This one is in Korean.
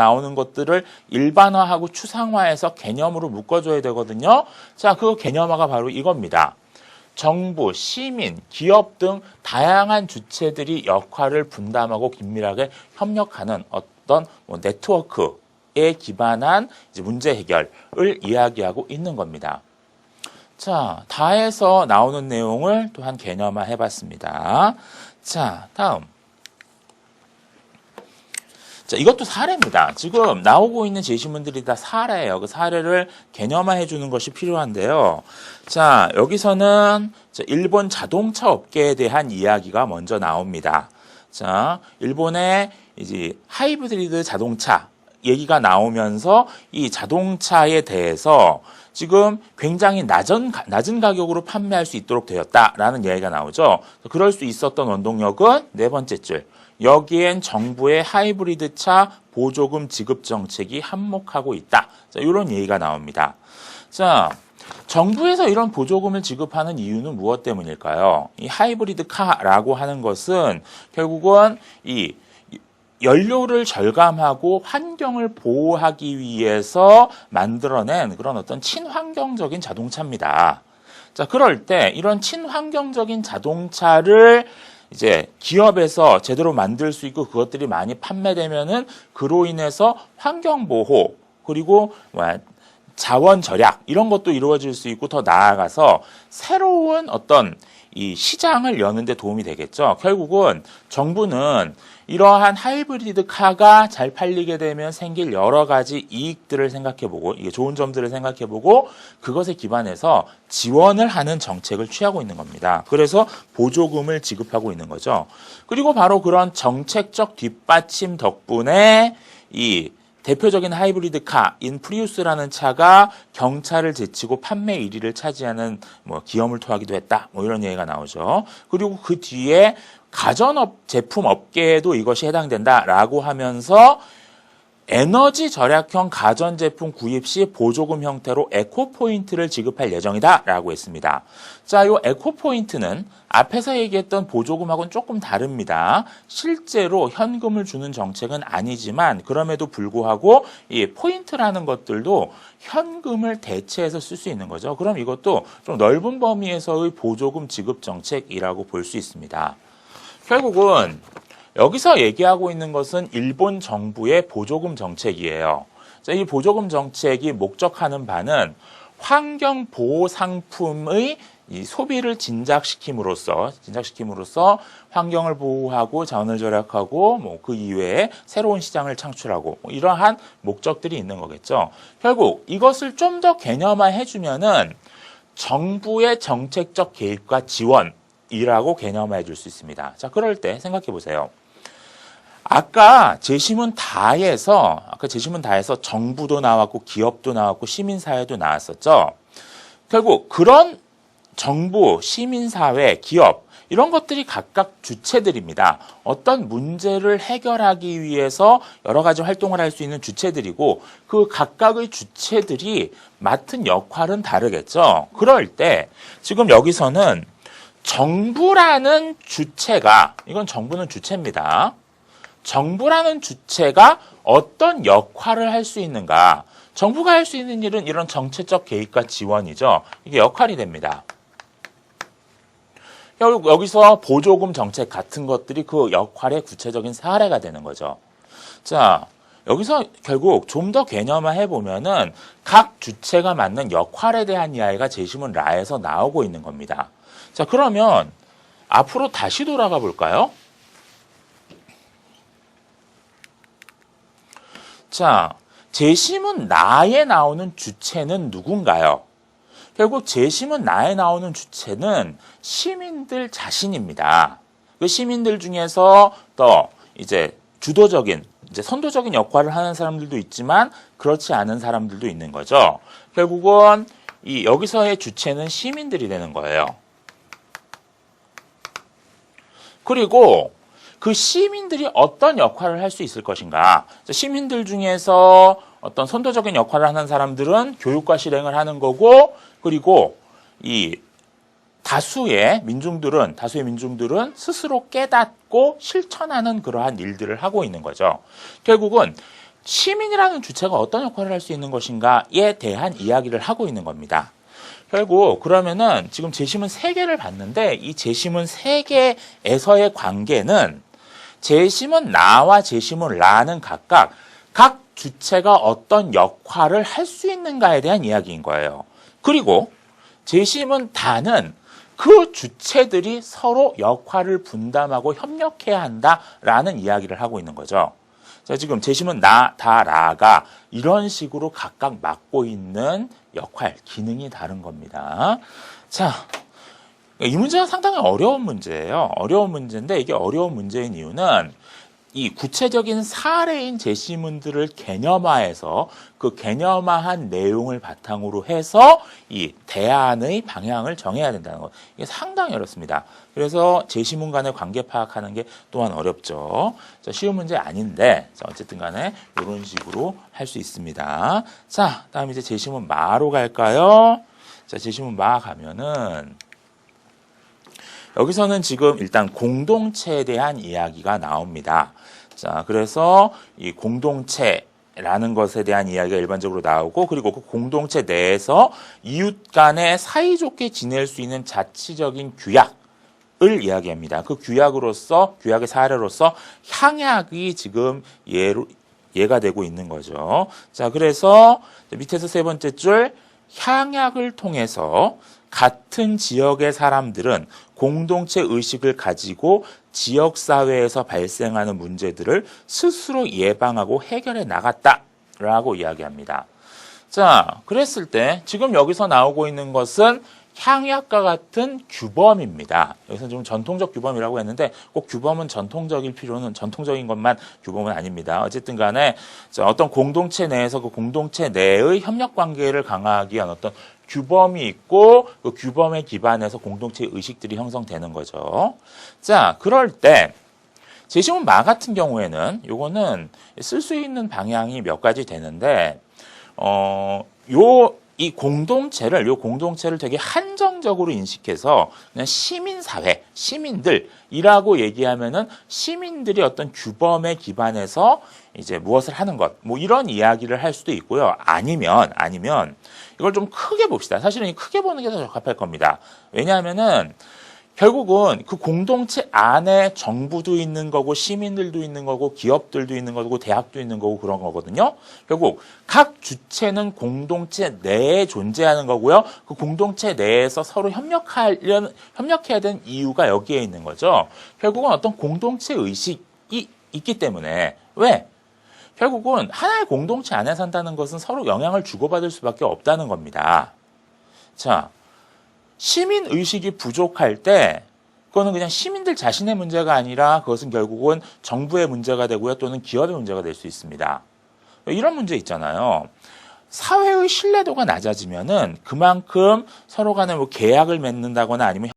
나오는 것들을 일반화하고 추상화해서 개념으로 묶어줘야 되거든요. 자, 그 개념화가 바로 이겁니다. 정부, 시민, 기업 등 다양한 주체들이 역할을 분담하고 긴밀하게 협력하는 어떤 뭐 네트워크에 기반한 문제 해결을 이야기하고 있는 겁니다. 자, 다에서 나오는 내용을 또한 개념화 해봤습니다. 자, 다음. 자, 이것도 사례입니다. 지금 나오고 있는 제시문들이 다 사례예요. 그 사례를 개념화해 주는 것이 필요한데요. 자, 여기서는 자, 일본 자동차 업계에 대한 이야기가 먼저 나옵니다. 자, 일본의 이제 하이브리드 자동차 얘기가 나오면서 이 자동차에 대해서 지금 굉장히 낮은, 가- 낮은 가격으로 판매할 수 있도록 되었다라는 이야기가 나오죠. 그럴 수 있었던 원동력은 네 번째 줄. 여기엔 정부의 하이브리드 차 보조금 지급 정책이 한몫하고 있다. 자, 이런 얘기가 나옵니다. 자, 정부에서 이런 보조금을 지급하는 이유는 무엇 때문일까요? 이 하이브리드 카라고 하는 것은 결국은 이 연료를 절감하고 환경을 보호하기 위해서 만들어낸 그런 어떤 친환경적인 자동차입니다. 자, 그럴 때 이런 친환경적인 자동차를 이제 기업에서 제대로 만들 수 있고 그것들이 많이 판매되면은 그로 인해서 환경 보호 그리고 뭐야 자원 절약 이런 것도 이루어질 수 있고 더 나아가서 새로운 어떤 이 시장을 여는데 도움이 되겠죠. 결국은 정부는 이러한 하이브리드 카가 잘 팔리게 되면 생길 여러 가지 이익들을 생각해보고 이게 좋은 점들을 생각해보고 그것에 기반해서 지원을 하는 정책을 취하고 있는 겁니다. 그래서 보조금을 지급하고 있는 거죠. 그리고 바로 그런 정책적 뒷받침 덕분에 이 대표적인 하이브리드 카인 프리우스라는 차가 경차를 제치고 판매 1위를 차지하는 뭐 기염을 토하기도 했다. 뭐 이런 얘기가 나오죠. 그리고 그 뒤에 가전업 제품 업계에도 이것이 해당된다라고 하면서 에너지 절약형 가전제품 구입 시 보조금 형태로 에코 포인트를 지급할 예정이다라고 했습니다. 자, 요 에코 포인트는 앞에서 얘기했던 보조금하고는 조금 다릅니다. 실제로 현금을 주는 정책은 아니지만 그럼에도 불구하고 이 포인트라는 것들도 현금을 대체해서 쓸 수 있는 거죠. 그럼 이것도 좀 넓은 범위에서의 보조금 지급 정책이라고 볼 수 있습니다. 결국은 여기서 얘기하고 있는 것은 일본 정부의 보조금 정책이에요. 자, 이 보조금 정책이 목적하는 바는 환경 보호 상품의 이 소비를 진작시킴으로써 진작시킴으로써 환경을 보호하고 자원을 절약하고 뭐 그 이외에 새로운 시장을 창출하고 뭐 이러한 목적들이 있는 거겠죠. 결국 이것을 좀 더 개념화해 주면은 정부의 정책적 개입과 지원 이라고 개념화해 줄 수 있습니다. 자, 그럴 때 생각해 보세요. 아까 제시문 다에서 아까 제시문 다에서 정부도 나왔고 기업도 나왔고 시민사회도 나왔었죠. 결국 그런 정부, 시민사회, 기업 이런 것들이 각각 주체들입니다. 어떤 문제를 해결하기 위해서 여러 가지 활동을 할 수 있는 주체들이고 그 각각의 주체들이 맡은 역할은 다르겠죠. 그럴 때 지금 여기서는 정부라는 주체가 이건 정부는 주체입니다. 정부라는 주체가 어떤 역할을 할 수 있는가? 정부가 할 수 있는 일은 이런 정책적 개입과 지원이죠. 이게 역할이 됩니다. 여기서 보조금 정책 같은 것들이 그 역할의 구체적인 사례가 되는 거죠. 자, 여기서 결국 좀 더 개념화 해 보면은 각 주체가 맡는 역할에 대한 이야기가 제시문 라에서 나오고 있는 겁니다. 자, 그러면 앞으로 다시 돌아가 볼까요? 자, 재심은 나에 나오는 주체는 누군가요? 결국 재심은 나에 나오는 주체는 시민들 자신입니다. 그 시민들 중에서 또 이제 주도적인 이제 선도적인 역할을 하는 사람들도 있지만 그렇지 않은 사람들도 있는 거죠. 결국은 이 여기서의 주체는 시민들이 되는 거예요. 그리고 그 시민들이 어떤 역할을 할 수 있을 것인가? 시민들 중에서 어떤 선도적인 역할을 하는 사람들은 교육과 실행을 하는 거고, 그리고 이 다수의 민중들은 다수의 민중들은 스스로 깨닫고 실천하는 그러한 일들을 하고 있는 거죠. 결국은 시민이라는 주체가 어떤 역할을 할 수 있는 것인가에 대한 이야기를 하고 있는 겁니다. 결국 그러면은 지금 재심은 세 개를 봤는데 이 재심은 세 개에서의 관계는 재심은 나와 재심은 라는 각각 각 주체가 어떤 역할을 할 수 있는가에 대한 이야기인 거예요. 그리고 재심은 다는 그 주체들이 서로 역할을 분담하고 협력해야 한다라는 이야기를 하고 있는 거죠. 자, 지금 재심은 나, 다, 라가 이런 식으로 각각 맡고 있는 역할, 기능이 다른 겁니다. 자, 이 문제가 상당히 어려운 문제예요. 어려운 문제인데 이게 어려운 문제인 이유는 이 구체적인 사례인 제시문들을 개념화해서 그 개념화한 내용을 바탕으로 해서 이 대안의 방향을 정해야 된다는 것. 이게 상당히 어렵습니다. 그래서 제시문 간의 관계 파악하는 게 또한 어렵죠. 자, 쉬운 문제 아닌데, 자, 어쨌든 간에 이런 식으로 할 수 있습니다. 자, 다음 이제 제시문 마로 갈까요? 자, 제시문 마 가면은 여기서는 지금 일단 공동체에 대한 이야기가 나옵니다. 자, 그래서 이 공동체 라는 것에 대한 이야기가 일반적으로 나오고 그리고 그 공동체 내에서 이웃 간에 사이좋게 지낼 수 있는 자치적인 규약을 이야기합니다. 그 규약으로서 규약의 사례로서 향약이 지금 예로 예가 되고 있는 거죠. 자, 그래서 밑에서 세 번째 줄 향약을 통해서 같은 지역의 사람들은 공동체 의식을 가지고 지역 사회에서 발생하는 문제들을 스스로 예방하고 해결해 나갔다라고 이야기합니다. 자, 그랬을 때 지금 여기서 나오고 있는 것은 향약과 같은 규범입니다. 여기서 좀 전통적 규범이라고 했는데 꼭 규범은 전통적일 필요는 전통적인 것만 규범은 아닙니다. 어쨌든 간에 자, 어떤 공동체 내에서 그 공동체 내의 협력 관계를 강화하기 위한 어떤 규범이 있고 그 규범에 기반해서 공동체 의식들이 형성되는 거죠. 자, 그럴 때 제시문 마 같은 경우에는 요거는 쓸 수 있는 방향이 몇 가지 되는데 어, 요, 이 공동체를, 요 공동체를 되게 한정적으로 인식해서 그냥 시민 사회, 시민들이라고 얘기하면은 시민들이 어떤 규범에 기반해서 이제 무엇을 하는 것, 뭐 이런 이야기를 할 수도 있고요. 아니면, 아니면 이걸 좀 크게 봅시다. 사실은 이 크게 보는 게 더 적합할 겁니다. 왜냐하면은 결국은 그 공동체 안에 정부도 있는 거고 시민들도 있는 거고 기업들도 있는 거고 대학도 있는 거고 그런 거거든요. 결국 각 주체는 공동체 내에 존재하는 거고요. 그 공동체 내에서 서로 협력하려는 협력해야 되는 이유가 여기에 있는 거죠. 결국은 어떤 공동체 의식이 있기 때문에 왜? 결국은 하나의 공동체 안에 산다는 것은 서로 영향을 주고받을 수밖에 없다는 겁니다. 자, 시민 의식이 부족할 때 그거는 그냥 시민들 자신의 문제가 아니라 그것은 결국은 정부의 문제가 되고요 또는 기업의 문제가 될 수 있습니다. 이런 문제 있잖아요. 사회의 신뢰도가 낮아지면은 그만큼 서로 간에 뭐 계약을 맺는다거나 아니면